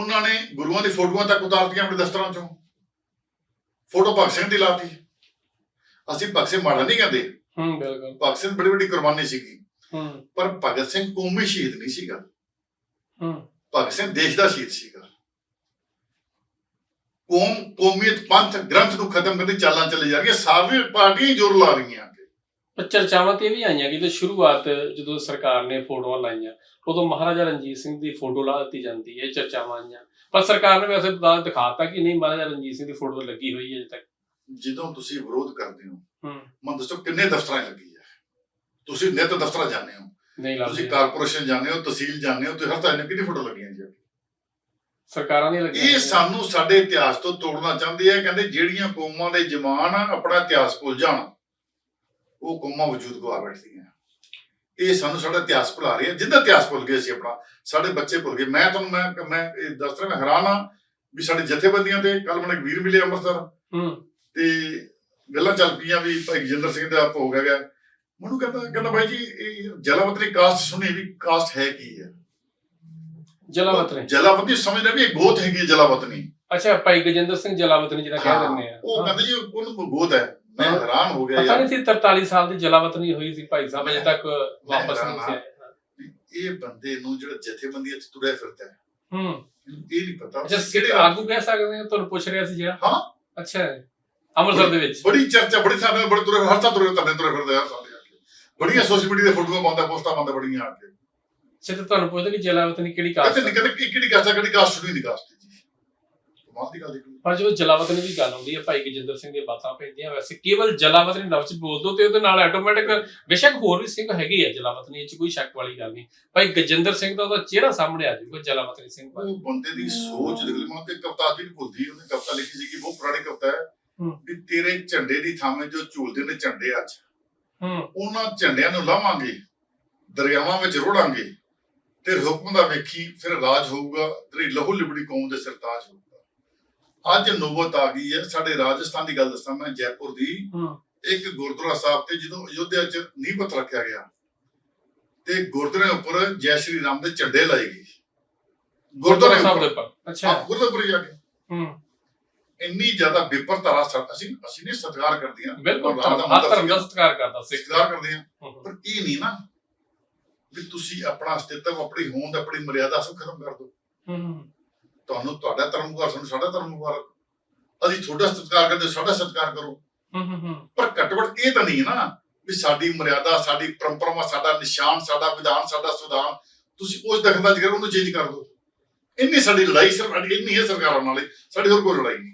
ਉਹਨਾਂ ਨੇ ਗੁਰੂਆਂ ਦੀ ਫੋਟੋਆਂ ਤੱਕ ਉਤਾਰਤੀਆਂ ਆਪਣੇ ਦਫ਼ਤਰਾਂ ਚੋਂ। ਫੋਟੋ ਭਗਤ ਸਿੰਘ ਦੀ ਲਾਤੀ। ਅਸੀਂ ਭਗਤ ਸਿੰਘ ਮਾੜਾ ਨਹੀਂ ਕਹਿੰਦੇ। ਹੂੰ ਬਿਲਕੁਲ। ਭਗਤ ਸਿੰਘ ਬੜੀ ਵੱਡੀ ਕੁਰਬਾਨੀ ਸੀਗੀ। ਹੂੰ। ਪਰ ਭਗਤ ਸਿੰਘ ਕੌਮੀ ਸ਼ਹੀਦ ਨਹੀਂ ਸੀਗਾ। ਹੂੰ। ਭਗਤ ਸਿੰਘ ਦੇਸ਼ ਦਾ ਸ਼ਹੀਦ ਸੀਗਾ। ਕੌਮ ਕੌਮੀਅਤ ਪੰਥ ਗ੍ਰੰਥ ਨੂੰ ਖਤਮ ਕਰਨ ਦੀ ਚਾਲਾਂ ਚੱਲੇ ਜਾ ਰਹੀਆਂ। ਸਾਰੀਆਂ ਪਾਰਟੀਆਂ ਜ਼ੋਰ ਲਾ ਰਹੀਆਂ। ਪਰ ਚਰਚਾਵਾਂ ਤੇ ਵੀ ਆਈਆਂ ਕਿ ਜਦੋਂ ਸ਼ੁਰੂਆਤ ਜਦੋਂ ਸਰਕਾਰ ਨੇ ਫੋਟੋਆਂ ਲਾਈਆਂ ਉਦੋਂ ਮਹਾਰਾਜਾ ਰਣਜੀਤ ਸਿੰਘ ਦੀ ਫੋਟੋ ਲਾ ਦਿੱਤੀ ਜਾਂਦੀ ਹੈ ਚਰਚਾਵਾਂ ਆਈਆਂ। ਪਰ ਸਰਕਾਰ ਨੇ ਵੈਸੇ ਬਤਾ ਦਿਖਾਤਾ ਕਿ ਨਹੀਂ ਮਹਾਰਾਜਾ ਰਣਜੀਤ ਸਿੰਘ ਦੀ ਫੋਟੋ ਲੱਗੀ ਹੋਈ ਹੈ ਅਜੇ ਤੱਕ। ਜਦੋਂ ਤੁਸੀਂ ਵਿਰੋਧ ਕਰਦੇ ਹੋ ਹੂੰ। ਮਨ ਦੱਸੋ ਕਿੰਨੇ ਦਫ਼ਤਰਾਂ ਲੱਗੀ ਹੈ? ਤੁਸੀਂ ਨਿਤ ਦਫ਼ਤਰਾਂ ਜਾਂਦੇ ਹੋ। ਨਹੀਂ ਤੁਸੀਂ ਲੱਗਦੀ ਕਾਰਪੋਰੇਸ਼ਨ ਜਾਂਦੇ ਹੋ ਤਹਿਸੀਲ ਜਾਂਦੇ ਹੋ ਤੁਸੀਂ ਹਰ ਤਰ੍ਹਾਂ ਕਿੰਨੀ ਫੋਟੋ ਲੱਗੀਆਂ ਜੀ? ਸਰਕਾਰਾਂ ਦੀਆਂ ਲੱਗੀਆਂ ਇਹ ਸਾਨੂੰ ਸਾਡੇ ਇਤਿਹਾਸ ਤੋਂ ਤੋੜਨਾ ਚਾਹੁੰਦੇ ਆ ਕਹਿੰਦੇ ਜਿਹੜੀਆਂ ਕੌਮਾਂ ਦੇ ਜਵਾਨ ਆਪਣਾ ਇਤਿਹਾਸ ਭੁੱਲ ਜਾਣ। ਉਹ ਕੌਮਾਂ ਵਜੂਦ ਗਵਾ ਬੈਠਦੀਆਂ ਇਹ ਸਾਨੂੰ ਸਾਡਾ ਇਤਿਹਾਸ ਭੁਲਾ ਰਹੀ ਹੈ। ਜਿੱਦਾਂ ਇਤਿਹਾਸ ਭੁੱਲ ਗਏ ਸੀ ਆਪਣਾ ਸਾਡੇ ਬੱਚੇ ਭੁੱਲ ਗਏ। ਮੈਂ ਤੁਹਾਨੂੰ ਮੈਂ ਮੈਂ ਇਹ ਦੱਸ ਰਿਹਾ ਮੈਂ ਹੈਰਾਨ ਆ ਵੀ ਸਾਡੇ ਜਥੇਬੰਦੀਆਂ ਤੇ ਕੱਲ ਮੈਨੂੰ ਇੱਕ ਵੀਰ ਮਿਲੇ ਅੰਮ੍ਰਿਤਸਰ। ਹੂੰ। ਤੇ ਗੱਲਾਂ ਚੱਲ ਪਈਆਂ ਵੀ ਭਾਈ ਜਿੰਦਰ ਸਿੰਘ ਦਾ ਭੋਗ ਹੈਗਾ। ਮੈਨੂੰ ਕਹਿੰਦਾ ਕਹਿੰਦਾ ਭਾਈ ਜੀ ਇਹ ਜਲਾਵਤਰੀ ਕਾਸਟ ਸੁਣੀ ਵੀ ਕਾਸਟ ਹੈ ਕੀ ਹੈ? ਜਲਾਵਤਨੀ। ਜਲਾਵਤਨੀ ਸਮਝਦੇ ਵੀ ਇਹ ਗੋਤ ਹੈਗੀ ਜਲਾਵਤਨੀ। ਅੱਛਾ ਭਾਈ ਗਜਿੰਦਰ ਸਿੰਘ ਜਲਾਵਤਨੀ ਜਿਹੜਾ ਕਹਿ ਦਿੰਦੇ ਆ। ਉਹ। ਕਹਿੰਦੇ ਜੀ ਉਹਨੂੰ ਗੋਤ ਹੈ। ਮੈਂ ਹਾਂ। ਹੈਰਾਨ ਹੋ ਗਿਆ ਪਤਾ ਯਾਰ। ਨਹੀਂ ਸੀ 43 ਸਾਲ ਦੀ ਜਲਾਵਤਨੀ ਹੋਈ ਸੀ ਭਾਈ ਸਾਹਿਬ ਅਜੇ ਤੱਕ ਵਾਪਸ ਨਹੀਂ ਹਾਂ। ਸੀ ਆਏ ਇਹ ਬੰਦੇ ਨੂੰ ਜਿਹੜਾ ਜਥੇਬੰਦੀਆਂ ਚ ਤੁਰਿਆ ਫਿਰਦਾ ਹੈ ਹੂੰ। ਇਹ ਨਹੀਂ ਪਤਾ ਅੱਛਾ ਕਿਹੜੇ ਆਗੂ ਕਹਿ ਸਕਦੇ ਆ ਤੁਹਾਨੂੰ ਪੁੱਛ ਰਿਹਾ ਸੀ ਜਿਹੜਾ? ਹਾਂ। ਅੱਛਾ ਅੰਮ੍ਰਿਤਸਰ ਦੇ ਵਿੱਚ। ਬੜੀ ਚਰਚਾ ਬੜੀ ਸਾਰੇ ਬੜੇ ਤੁਰੇ ਹਰ ਤਾਂ ਤੁਰੇ ਤੰਨੇ ਤੁਰੇ ਫਿਰਦੇ ਆ ਸਾਰੇ ਆ ਕੇ। ਬੜੀਆਂ ਸੋਸ਼ਲ ਮੀਡੀਆ ਤੇ ਫੋਟੋਆਂ ਪਾਉਂਦਾ ਪੋਸਟਾਂ ਪਾਉਂਦਾ ਬੜੀਆਂ ਆ ਕੇ। ਤੁਹਾਨੂੰ ਪੁੱਛਦਾ ਕਿ ਜਲਾਵਤਨੀ ਕਿਹੜੀ ਕਾਸਟ ਕਹਿੰਦੇ ਕਿਹੜੀ ਕਾਸਟ ਆ, ਕਿਹੜੀ ਕਾਸਟ ਸ਼ੁਰੂ ਦੀ ਕਾਸਟ ਕਮਾਲ ਦੀ ਗੱਲ ਦੇਖੋ। ਪਰ ਜਦੋਂ ਜਲਾਵਤਨੀ ਦੀ ਗੱਲ ਆਉਂਦੀ ਹੈ ਭਾਈ ਗਜਿੰਦਰ ਸਿੰਘ ਦੀਆਂ ਬਾਤਾਂ ਪੈਂਦੀਆਂ ਵੈਸੇ ਕੇਵਲ ਜਲਾਵਤਨੀ ਲਫ਼ਜ਼ ਬੋਲ ਦੋ ਤੇ ਉਹਦੇ ਨਾਲ ਆਟੋਮੈਟਿਕ ਬੇਸ਼ੱਕ ਹੋਰ ਵੀ ਸਿੰਘ ਹੈਗੇ ਆ ਜਲਾਵਤਨੀ ਇਹ ਚ ਕੋਈ ਸ਼ੱਕ ਵਾਲੀ ਗੱਲ ਨਹੀਂ। ਭਾਈ ਗਜਿੰਦਰ ਸਿੰਘ ਦਾ ਉਹਦਾ ਚਿਹਰਾ ਸਾਹਮਣੇ ਆ ਜਾਊਗਾ ਜਲਾਵਤਨੀ ਸਿੰਘ ਬਾਰੇ। ਉਹ ਬੰਦੇ ਦੀ ਸੋਚ ਦੇਖ ਲਈ ਮੈਂ ਤੇ ਕਵਿਤਾ ਨਹੀਂ ਭੁੱਲਦੀ ਉਹਨੇ ਕਵਿਤਾ ਲਿਖੀ ਸੀ ਕਿ ਬਹੁਤ ਪੁਰਾਣੀ ਕਵਿਤਾ ਹੈ। ਵੀ ਤੇਰੇ ਝੰਡੇ ਦੀ ਥਾਵੇਂ ਜੋ ਝੂਲਦੇ ਨੇ ਝੰਡੇ ਅੱਜ। ਹੂੰ। ਉਹਨਾਂ ਝੰਡਿਆਂ ਨੂੰ ਲਾਵਾਂਗੇ ਦਰਿਆਵਾਂ ਵਿੱਚ ਰੋੜਾਂਗੇ ਤੇ ਹੁਕਮ ਦਾ ਵੇਖੀ ਫਿਰ ਰਾਜ ਹੋਊਗਾ ਤੇਰੀ ਲਹੂ ਲਿਬੜੀ ਕੌਮ ਦੇ ਸਰਤਾਜ ਹੋਊਗਾ। ਅੱਜ ਨੌਬਤ ਆ ਗਈ ਹੈ। ਸਾਡੇ ਰਾਜਸਥਾਨ ਦੀ ਗੱਲ ਦੱਸਾਂ ਮੈਂ ਜੈਪੁਰ ਦੀ। ਇੱਕ ਗੁਰਦੁਆਰਾ ਸਾਹਿਬ ਤੇ ਜਦੋਂ ਅਯੋਧਿਆ ਚ ਨੀਂਹ ਪੱਥਰ ਰੱਖਿਆ ਗਿਆ ਤੇ ਗੁਰਦੁਆਰੇ ਉੱਪਰ ਜੈ ਸ਼੍ਰੀ ਰਾਮ ਦੇ ਝੰਡੇ ਲਾਏ ਗਏ। ਗੁਰਦੁਆਰੇ ਸਾਹਿਬ ਦੇ ਉੱਪਰ। ਅੱਛਾ। ਗੁਰਦੁਆਰੇ ਜਾ ਕੇ। ਹੂੰ। ਇੰਨੀ ਜ਼ਿਆਦਾ ਵਿਪਰਤਾਰਾ ਸਰ ਅਸੀਂ ਅਸੀਂ ਨੇ ਸਤਿਕਾਰ ਕਰਦੇ ਹਾਂ ਬਿਲਕੁਲ ਹਰ ਧਰਮ ਦਾ ਸਤਿਕਾਰ ਕਰਦਾ ਸਤਿਕਾਰ ਕਰਦੇ ਹਾਂ ਪਰ ਇਹ ਨਹੀਂ ਨਾ ਵੀ ਤੁਸੀਂ ਆਪਣਾ ਅਸਤਿਤਵ ਆਪਣੀ ਹੋਂਦ ਆਪਣੀ ਮਰਿਆਦਾ ਸਭ ਖਤਮ ਕਰ ਦਿਓ। ਹੂੰ। ਤੁਹਾਨੂੰ ਤੁਹਾਡਾ ਧਰਮ ਮੁਬਾਰਕ ਸਾਨੂੰ ਸਾਡਾ ਧਰਮ ਮੁਬਾਰਕ ਅਸੀਂ ਤੁਹਾਡਾ ਸਤਿਕਾਰ ਕਰਦੇ ਸਾਡਾ ਸਤਿਕਾਰ ਕਰੋ। ਹੂੰ, ਹੂੰ, ਪਰ ਘੱਟੋ ਘੱਟ ਇਹ ਤਾਂ ਨਹੀਂ ਹੈ ਨਾ ਵੀ ਸਾਡੀ ਮਰਿਆਦਾ ਸਾਡੀ ਪਰੰਪਰਾਵਾਂ ਸਾਡਾ ਨਿਸ਼ਾਨ ਸਾਡਾ ਵਿਧਾਨ ਸਾਡਾ ਸੁਧਾਨ ਤੁਸੀਂ ਉਸ ਦਖਲਅੰਦਾਜ਼ੀ ਕਰੋ ਉਹਨੂੰ ਚੇਂਜ ਕਰ ਦਿਓ। ਇੰਨੀ ਸਾਡੀ ਲੜਾਈ ਸਿਰਫ ਇੰਨੀ ਹੈ ਸਰਕਾਰਾਂ ਨਾਲ ਸਾਡੀ ਹੋਰ ਕੋਈ ਲੜਾਈ ਨਹੀਂ।